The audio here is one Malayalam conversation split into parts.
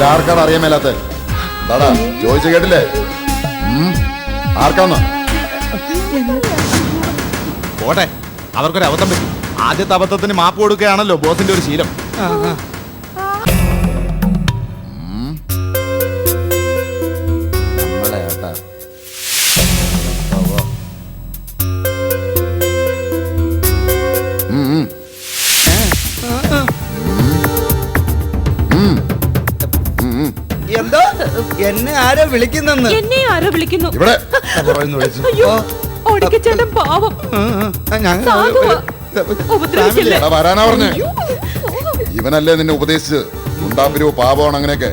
ഇതിലാർക്കാണ് അറിയാൻ മേലാത്ത ദാടാ ചോദിച്ചു കേട്ടില്ലേ? ആർക്കാന്ന്? പോട്ടെ. അവർക്കൊരു അബദ്ധം പറ്റി. ആദ്യത്തെ അബദ്ധത്തിന് മാപ്പ് കൊടുക്കുകയാണല്ലോ ബോസിന്റെ ഒരു ശീലം. എന്നെ ആരോ വിളിക്കുന്നെന്ന് എന്നെ ആരോ വിളിക്കുന്നു? ഇവിടെ. പറയുന്നു വിളിച്ചു. അയ്യോ ഓടിക്കച്ചേട്ടൻ പാവം. സാധുവാ. ഉപദ്രവിക്കില്ലേ എടാ വരാനാ പറഞ്ഞേ. ഇവനല്ലേ നിന്നെ ഉപദേശിച്ചത്? ഉണ്ടാപ്പിരോ പാപമാണ് അങ്ങനെയൊക്കെ.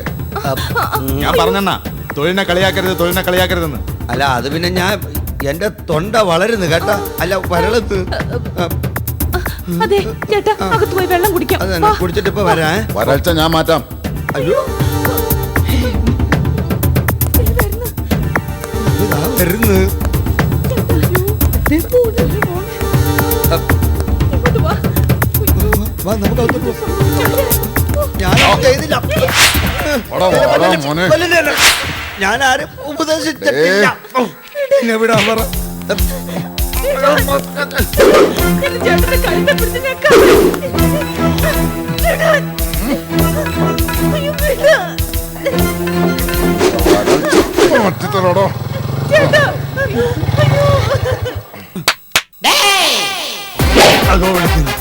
ഞാൻ പറഞ്ഞണ്ണാ തൊഴിലിനെ കളിയാക്കരുത് തൊഴിലിനെ കളിയാക്കരുതെന്ന്. അല്ല അത് പിന്നെ ഞാൻ എന്റെ തൊണ്ട വളരുന്നു കേട്ടാ. അല്ല വരളത്ത്. അതെ ചേട്ടാ അകത്ത് പോയി വെള്ളം കുടിക്കാം. അത് വാ. കുടിച്ചിട്ട് ഇപ്പൊ വരാ വരൾച്ച ഞാൻ മാറ്റാം. അയ്യോ. പോവാം. ഞാൻ ആരും ഉപദേശിച്ചിട്ടില്ല എന്നെ വിടാൻ പറ മറ്റിത്തലോടോ. അതോ വിളിക്കുന്നു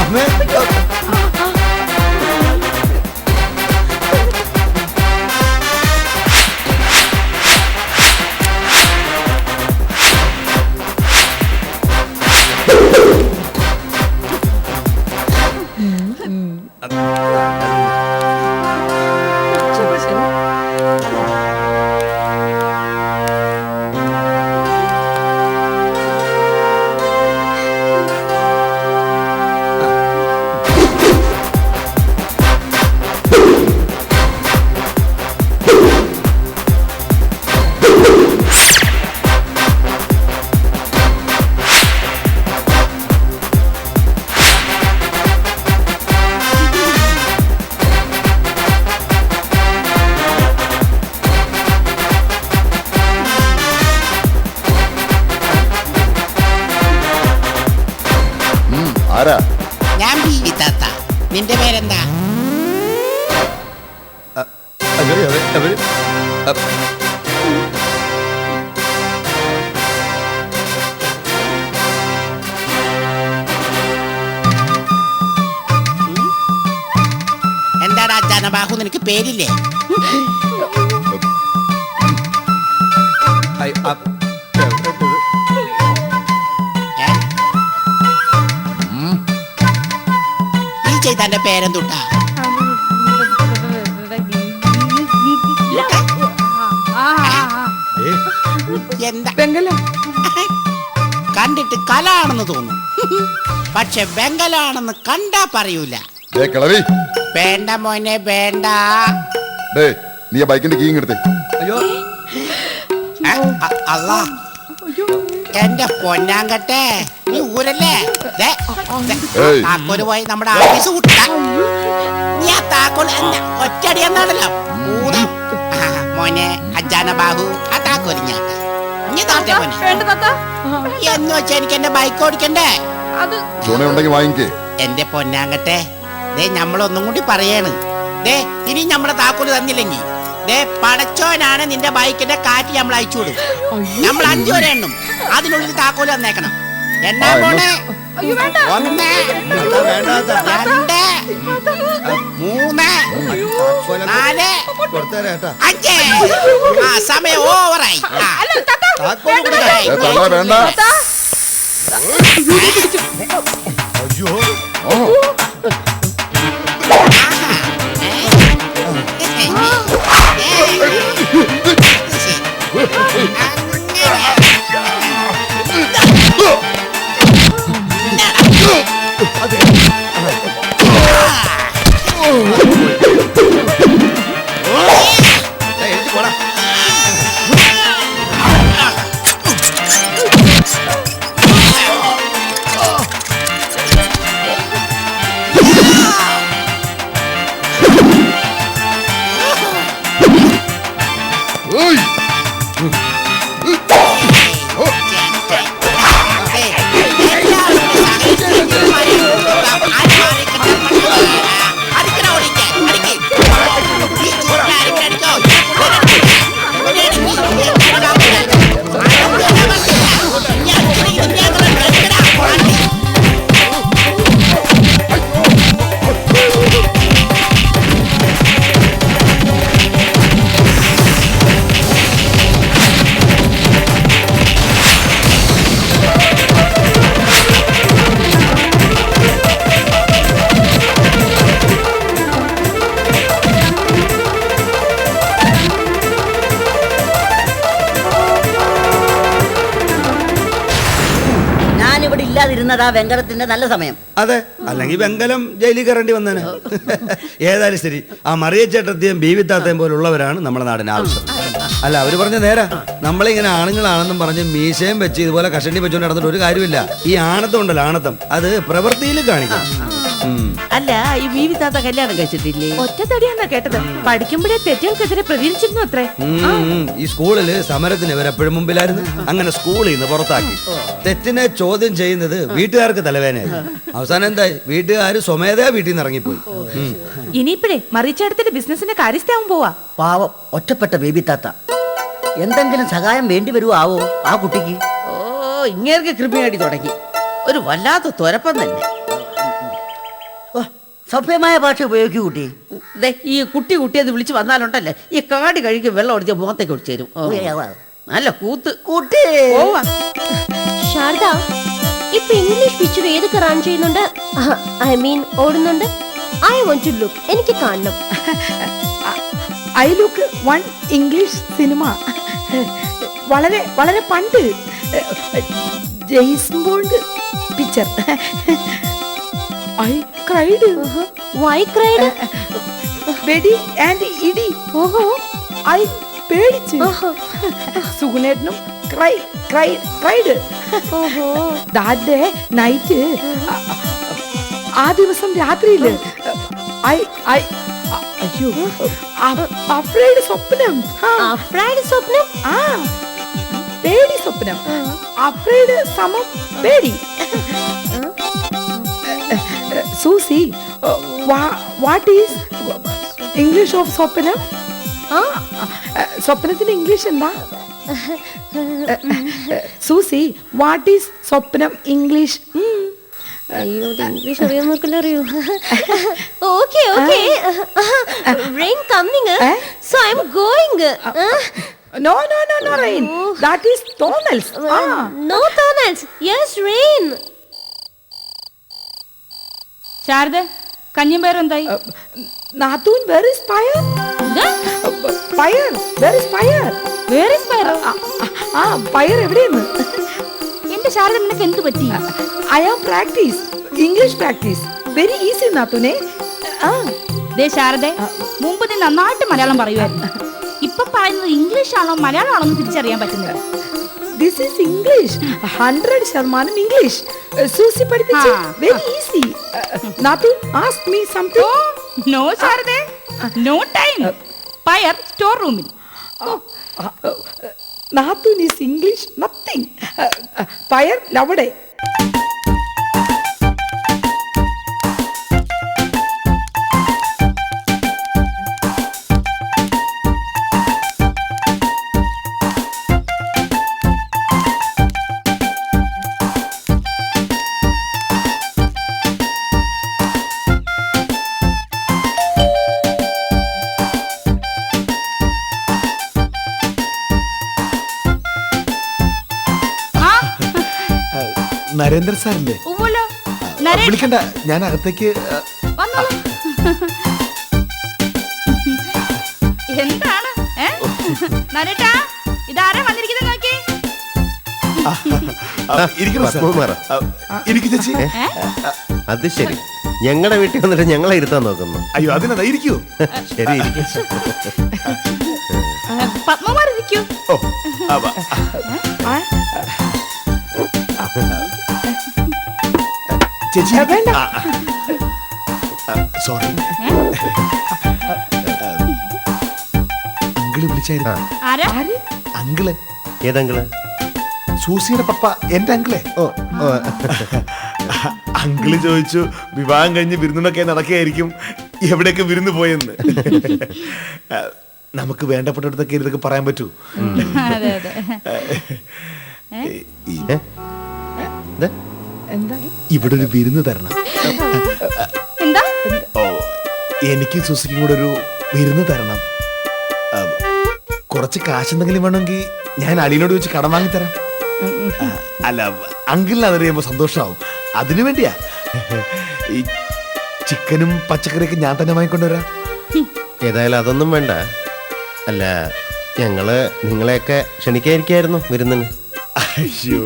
അമ്മേ ആരാ? ഞാൻ ബീവി താത്ത. നിന്റെ പേരെന്താ? അവർ അവർ അവർ. എന്താടാ ജനബാഹു നിനക്ക് പേരില്ലേ? ഐ- അ- ഈ ചെയ്താന്റെ പേരെന്തുട്ടാ? തൊട്ട എന്താ? കണ്ടിട്ട് കലാണെന്ന് തോന്നും. പക്ഷെ ബംഗലാണെന്ന് കണ്ടാ പറയൂല. ദേ കിളവി. വേണ്ട മോനെ വേണ്ട. നീ ബൈക്കിന്റെ കീ എടുത്തേ. അയ്യോ അല്ലാ എന്റെ പൊന്നാങ്കട്ടെ നീ ഊരല്ലേ? ഏയ്. താക്കോൽ പോയി നമ്മുടെ ആഫീസ് കൂട്ട. നീ ആ താക്കോൽ അല്ല ഒറ്റടി എന്നാണല്ലോ? മൂന്ന് ആ, മോനെ അജാന ബാഹു ആ താക്കോൽ ഞാൻ. നീ മോനെ. വേണ്ട താത്ത. എന്ന് വെച്ചാ എനിക്ക് എന്റെ ബൈക്ക് ഓടിക്കണ്ടേ? അത് ചൂണയുണ്ടെങ്കിൽ വാങ്ങിക്കേ. എന്റെ പൊന്നാങ്കട്ടെ ദേ നമ്മളൊന്നും കൂടി പറയാണ്. ദേ ഇനി നമ്മുടെ താക്കോൽ തന്നില്ലെങ്കിൽ ദേ പടച്ചോനാണ് നിന്റെ ബൈക്കിന്റെ കാറ്റ് നമ്മൾ അയച്ചു കൊടുക്കും. നമ്മൾ അഞ്ചു വരെ എണ്ണും. അതിനുള്ളിൽ താക്കോൽ തന്നേക്കണം. എണ്ണാ ആ, മോനെ? അയ്യോ വേണ്ട. ഒന്ന്. അതാ വേണ്ടാത്ത രണ്ട്. മൂന്ന്. താക്കോലൊക്കെ നാല്. അഞ്ച്. ആ സമയം ഓവറായി. വേണ്ട അയ്യോ. ഓ ഇപ്പോഴാ വെങ്കലത്തിന്റെ നല്ല സമയം. അതെ. അല്ലെങ്കിൽ വെങ്കലം ജയിലിൽ കയറേണ്ടി വന്നേനെ. ഏതായാലും ശരി. ആ മറിയച്ചേട്ടത്തെയും ബീവിത്താത്തയും പോലുള്ളവരാണ് നമ്മുടെ നാടിന് ആവശ്യം. അല്ല അവർ പറഞ്ഞ നേരാ. നമ്മളിങ്ങനെ ആണുങ്ങളാണെന്നും പറഞ്ഞ് മീശയും വെച്ച് ഇതുപോലെ കഷണ്ടി വെച്ചുകൊണ്ട് നടന്നിട്ട് ഒരു കാര്യമില്ല. ഈ ആണത്തം ഉണ്ടല്ലോ ആണത്തം. അത് പ്രവൃത്തിയിൽ കാണിക്കണം ഉം. അല്ല ഈ ബീവിത്താത്ത കല്യാണം കഴിച്ചിട്ടില്ലേ? ഒറ്റത്തടിയാന്നാ കേട്ടത്? പഠിക്കുമ്പോഴേ തെറ്റുകൾക്കെതിരെ പ്രതികരിച്ചിരുന്നു അത്രേ. ഈ സ്കൂളിൽ സമരത്തിന് ഇവരെപ്പോഴും മുമ്പിലായിരുന്നു. അങ്ങനെ സ്കൂളിൽ നിന്ന് പുറത്താക്കി. തെറ്റിനെ ചോദ്യം ചെയ്യുന്നത് വീട്ടുകാർക്ക് തലവേനയായി അവസാനം എന്തായി? വീട്ടുകാർ സ്വമേധയാ വീട്ടിൽ നിന്ന് ഇറങ്ങിപ്പോയി. ഇനിയിപ്പോഴേ മറിച്ചേടത്തിന്റെ ബിസിനസിന്റെ കാര്യസ്ഥാവും പോവാ. പാവം ഒറ്റപ്പെട്ട ബേബി താത്ത. എന്തെങ്കിലും സഹായം വേണ്ടി വരുവോ ആവോ ആ കുട്ടിക്ക്? ഓ ഇങ്ങേർക്ക് കൃപയാടി തുടങ്ങി. ഒരു വല്ലാത്ത തുരപ്പം തന്നെ സഭ്യമായ ഭാഷ ഉപയോഗിക്കൂ കുട്ടി. ദേ, ഈ കുട്ടി കുട്ടിയത് വിളിച്ച് വന്നാലുണ്ടല്ലേ ഈ കാട് കഴുകി വെള്ളം ഒടിച്ച് മുഖത്തേക്ക് ഒടിച്ചു തരും. ഓ. നല്ല കൂത്ത്. കുട്ടി. പോവാ. ശാരദ ഇപ്പൊ ഇംഗ്ലീഷ് പിക്ചർ ഏതൊക്കെ റൺ ചെയ്യുന്നുണ്ട്? ഐ മീൻ ഓടുന്നുണ്ട്. ഐ വോണ്ട് ടു ലുക്ക് എനിക്ക് കാണണം. I look one English cinema വളരെ വളരെ പണ്ട് Jaise Bond picture I cried why cried വെടി ആൻഡ് ഇടി. ഓഹോ. ഐ പേടിച്ചു. സുഗുണേട്ടനും ക്രൈ ക്രൈ ക്രൈഡ്. ഓഹോ. ദാറ്റ് ഡേ നൈറ്റ് ആ ദിവസം രാത്രിയിൽ ഐ ഐ അയ്യോ. അഫ്രൈഡ് സ്വപ്നം. അഫ്രൈഡ് സ്വപ്നം? ആ. പേടി സ്വപ്നം. അഫ്രൈഡ് സമം പേടി. Susie what is English of സ്വപ്നം ആ സ്വപ്നത്തിന് ഇംഗ്ലീഷ് എന്താ? സൂസി വാട്ട് ഈസ് സ്വപ്നം ഇംഗ്ലീഷ് അയ്യോ ഇംഗ്ലീഷ് അറിയാവുന്നവർക്കല്ലേ അറിയൂ okay okay rain coming? So I'm going no no no no rain that is തോന്നൽസ് ആ നോ തോന്നൽസ് യെസ് റെയിൻ ശാരദ കഞ്ഞിമ്പയർ എന്തായി? നാത്തൂൻ where is fire fire where is fire വേറെ സ്പയറോ ആ ഫയർ എവിടെയെന്ന്? എന്റെ ശാരദ നിനക്ക് എന്ത് പറ്റി? I am practice English practice very easy നാത്തൂനെ. ആ. ദേ ശാരദ മുമ്പ് നീ നന്നായിട്ട് മലയാളം പറയുമായിരുന്നു. ഇപ്പൊ പറയുന്നത് ഇംഗ്ലീഷ് ആണോ മലയാളം ആണോ എന്ന് തിരിച്ചറിയാൻ പറ്റുന്നില്ല. ദിസ് ഈസ് ഇംഗ്ലീഷ് ഹൺഡ്രഡ് ശതമാനം ഇംഗ്ലീഷ് സൂസി പഠിപ്പിച്ചു. Very easy നാത്തു ask me something no Sharada. No time പയർ സ്റ്റോർ റൂമിൽ നാത്തൂൻ ഈസ് ഇംഗ്ലീഷ് നത്തിങ് പയർ ലവടെ നരേന്ദ്ര സാറില്ലേ? നരേ വിളിക്കണ്ട. ഞാൻ അകത്തേക്ക് എന്താണ്? ഏ? നരേട്ടാ ഇതാരാ വന്നിരിക്കുന്നത് നോക്കി? ചേച്ചി. അത് ശരി. ഞങ്ങളുടെ വീട്ടിൽ വന്നിട്ട് ഞങ്ങളെ ഇരുത്താൻ നോക്കുന്നു. അയ്യോ അതിനാ ഇരിക്കൂ. ശരി ഇരിക്ക്. പത്മമാർ ഇരിക്കൂ. ഓ ചേച്ചി. വേണ്ട. സോറി അങ്കിൾ വിളിച്ചായിരുന്നു. ആരാ? ആര്? അങ്കിൾ. ഏതങ്കിൾ? സൂസിയുടെ പപ്പ എന്റെ അങ്കിളെ. ഓ ഓ, അങ്കിൾ ചോദിച്ചു വിവാഹം കഴിഞ്ഞ് വിരുന്നൊക്കെ നടക്കുകയായിരിക്കും. എവിടെയൊക്കെ വിരുന്ന് പോയെന്ന്? ആ, നമുക്ക് വേണ്ടപ്പെട്ടിടത്തൊക്കെ ഇതൊക്കെ പറയാൻ പറ്റൂ. അതെ അതെ. ഈ- ഏ? ഇത്? എന്താ? ഇവിടെ ഒരു വിരുന്ന് തരണം. എന്താ? ഓ എനിക്ക് സുസിക്കും കൂടെ ഒരു വിരുന്ന് തരണം. കുറച്ച് കാശെന്തെങ്കിലും വേണമെങ്കിൽ ഞാൻ അലീനോട് വെച്ച് കടം വാങ്ങിത്തരാം. തരാം അല്ല അങ്കിളിന് അതറിയുമ്പോ സന്തോഷമാവും. അതിനു വേണ്ടിയാ. ഈ ചിക്കനും പച്ചക്കറിയൊക്കെ ഞാൻ തന്നെ വാങ്ങിക്കൊണ്ടുവരാം. ഏതായാലും അതൊന്നും വേണ്ട. അല്ല ഞങ്ങൾ നിങ്ങളെയൊക്കെ ക്ഷണിക്കായിരിക്കായിരുന്നു വിരുന്നിന്. അയ്യോ.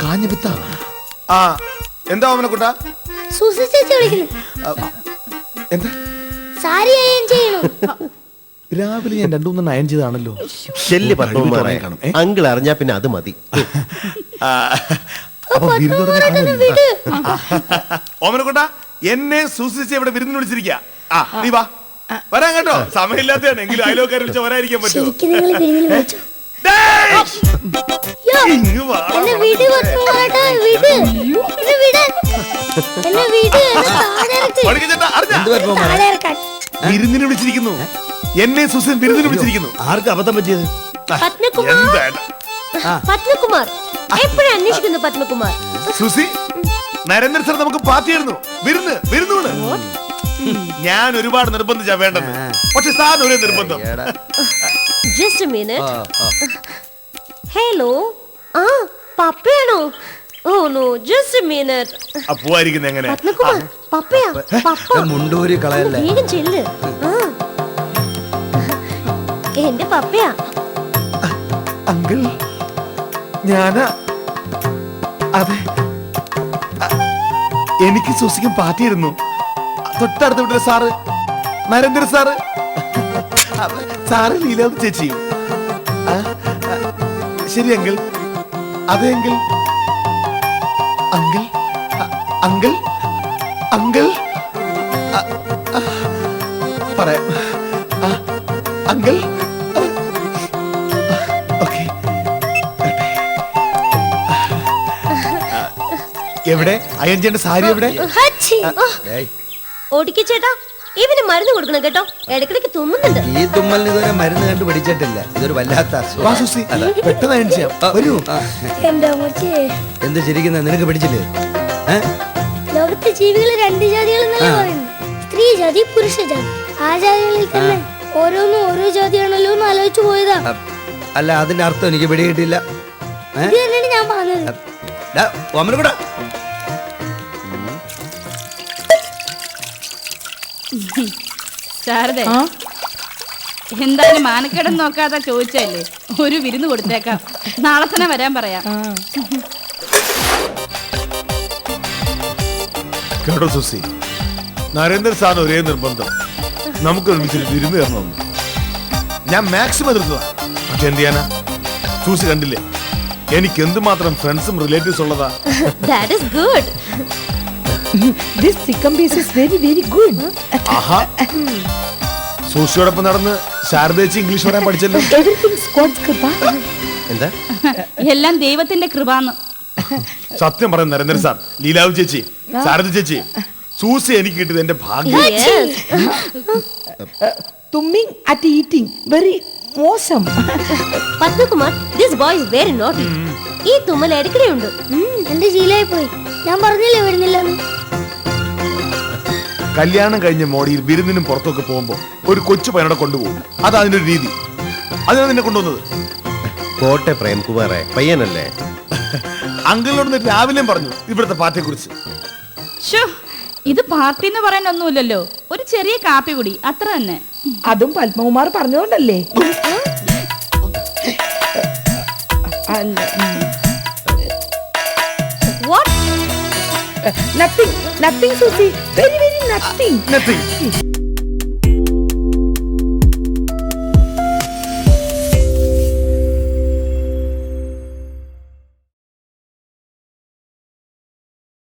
കാഞ്ഞ ആ എന്താ ഓമനക്കുട്ട സൂസി ചേച്ചി വിളിക്കുന്നു. എന്താ? സാരി ചെയ്യണു? രാവിലെ ഞാൻ രണ്ടു മൂന്ന് നയൻ ചെയ്താണല്ലോ ശല്യ പറഞ്ഞു? അങ്കിൾ അറിഞ്ഞാ പിന്നെ അത് മതി. അപ്പൊ ഓമനക്കുട്ട എന്നെ സൂസിച്ച് ഇവിടെ വിരുന്ന് വിളിച്ചിരിക്കുക ആ. നീ വാ. വരാൻ കേട്ടോ. സമയമില്ലാത്തതാണ് എങ്കിലും അയലോക്കാരെ വിളിച്ച വരാതിരിക്കാൻ പറ്റുമോ? ശരിക്കും നിങ്ങൾ വിരുന്നിൽ വിളിച്ചു? ഡേയ്! യോ, ഇങ്ങ് വാ. എന്നെ വിട് പത്മകുമാരേട്ടാ വിട്. എന്നെ വിട്. എന്നെ വിട്. എന്നെ താഴെ ഇറക്ക്. പണിക്ക് ചേട്ടാ, അറിഞ്ഞാ? താഴെ ഇറക്കാൻ വിരുന്നിന് വിളിച്ചിരിക്കുന്നു. എന്നെ സുസൻ വിരുന്നിന് വിളിച്ചിരിക്കുന്നു. ആർക്ക് അബദ്ധം പറ്റിയത്? പത്മകുമാർ. പത്മകുമാർ. പത്മകുമാർ? സുസി നരേന്ദ്ര സർ നമുക്ക് പാർട്ടിയായിരുന്നു വിരുന്ന് വിരുന്നാണ് ഞാൻ ഒരുപാട് നിർബന്ധിച്ചാ വേണ്ടത് പക്ഷെ സാർ ഒരേ നിർബന്ധം. ജസ്റ്റ് മിനിറ്റ് ഹലോ ആ പപ്പയാണോ? ഓ നോ ജസ്റ്റ് മിനിറ്റ് ആ പോവായിരിക്കുന്ന എങ്ങനെ? പപ്പയാ പപ്പ. മുണ്ടൂരി കളയല്ലേ? വേഗം ചെല്ല്. ആ. എന്റെ പപ്പയാ. അങ്കിൾ ഞാനാ. അതെ. എനിക്ക് ശ്വസിക്കാൻ പാർട്ടിയായിരുന്നു തൊട്ടടുത്ത വീട്ടിലെ സാറ്. നരേന്ദ്ര സാറ്. സാറ് ലീലാവ് ചേച്ചി. ശരി അങ്കിൾ. അതെ അങ്കിൾ. അങ്കിൾ? അ- അങ്കിൾ? പറയാം. അങ്കിൾ? ഓക്കെ. എവിടെ? അയഞ്ചേണ്ട സാരി എവിടെ. ഓടിക്ക് ചേട്ടാ. ഇവന് മരുന്ന് കൊടുക്കണം കേട്ടോ. ഇടക്കിടക്ക് തുമ്മുന്നുണ്ട്. ഈ തുമ്മലിന് ഇതുവരെ മരുന്ന് കണ്ടു പിടിച്ചിട്ടില്ല. ഇതൊരു വല്ലാത്ത എന്ത് ചിരിക്കുന്ന? നിനക്ക് പിടിച്ചില്ലേ? ലോകത്ത് ജീവികൾ രണ്ട് ജാതികൾ സ്ത്രീ ജാതി പുരുഷ ജാതി. ആ ജാതികളിൽ തന്നെ ഓരോന്നും ഓരോ ജാതിയാണല്ലോ എന്ന് ആലോചിച്ചു പോയതാ. അല്ല അതിന്റെ അർത്ഥം എനിക്ക് പിടികിട്ടില്ല ഞാൻ പറഞ്ഞത്. ശാരദ എന്തായാലും മാനക്കേടം നോക്കാതെ ചോദിച്ചല്ലേ ഒരു വിരുന്ന് കൊടുത്തേക്കാം. നാളെ തന്നെ വരാൻ പറയാം. കേട്ടോ സുസി നരേന്ദ്ര സാർ ഒരേ നിർബന്ധം. നമുക്ക് ഒരുമിച്ചൊരു വിരുന്ന് തരണമെന്ന് ഞാൻ മാക്സിമം എതിർത്തതാ. പക്ഷെ എന്ത് ചെയ്യാനാ? സൂസി കണ്ടില്ലേ? എനിക്ക് എന്തുമാത്രം ഫ്രണ്ട്സും റിലേറ്റീവ്സ് ഉള്ളതാ. That good This chicken piece is very very good. ആഹാ. സൂസിയോടൊപ്പം നടന്ന് ശാരദേച്ചി ഇംഗ്ലീഷ് പറയാൻ പഠിച്ചല്ലോ. Everything is God's kripa. എന്താ? എല്ലാം ദൈവത്തിന്റെ കൃപാന്ന്. സത്യം പറയുന്ന നരേന്ദ്ര സാർ. ലീലാവ് ചേച്ചി ശാരദ ചേച്ചി സൂസി എനിക്ക് കിട്ടിയത് എന്റെ ഭാഗ്യം. Tumming at eating. Very awesome. Padmakumar this boy is very naughty ഈ തുമ്മൽ ഇടയ്ക്കിടെ ഉണ്ട് എന്റെ ശീലമായി പോയി ഞാൻ പറഞ്ഞില്ലേ വരുന്നില്ലെന്ന്? കല്യാണം കഴിഞ്ഞ മോഡിയിൽ വിരുന്നിനും പുറത്തൊക്കെ പോകുമ്പോ ഒരു കൊച്ചു പയ്യനോടെ കൊണ്ടുപോകും. അത് അതിന്റെ ഒരു രീതി. അതിനാണ് നിന്നെ കൊണ്ടുവന്നത്? കോട്ടെ പ്രേംകുമാറെ പയ്യനല്ലേ? അങ്കിളിനോട് രാവിലെ രാവിലെയും പറഞ്ഞു ഇവിടുത്തെ പാർട്ടിയെ കുറിച്ച് ഷോ ഇത് പാർട്ടി എന്ന് പറയാനൊന്നുമില്ലല്ലോ ഒരു ചെറിയ കാപ്പി കുടി അത്ര തന്നെ. അതും Padmakumar പറഞ്ഞുകൊണ്ടല്ലേ what nothing nothing Susie very very nothing Nothing.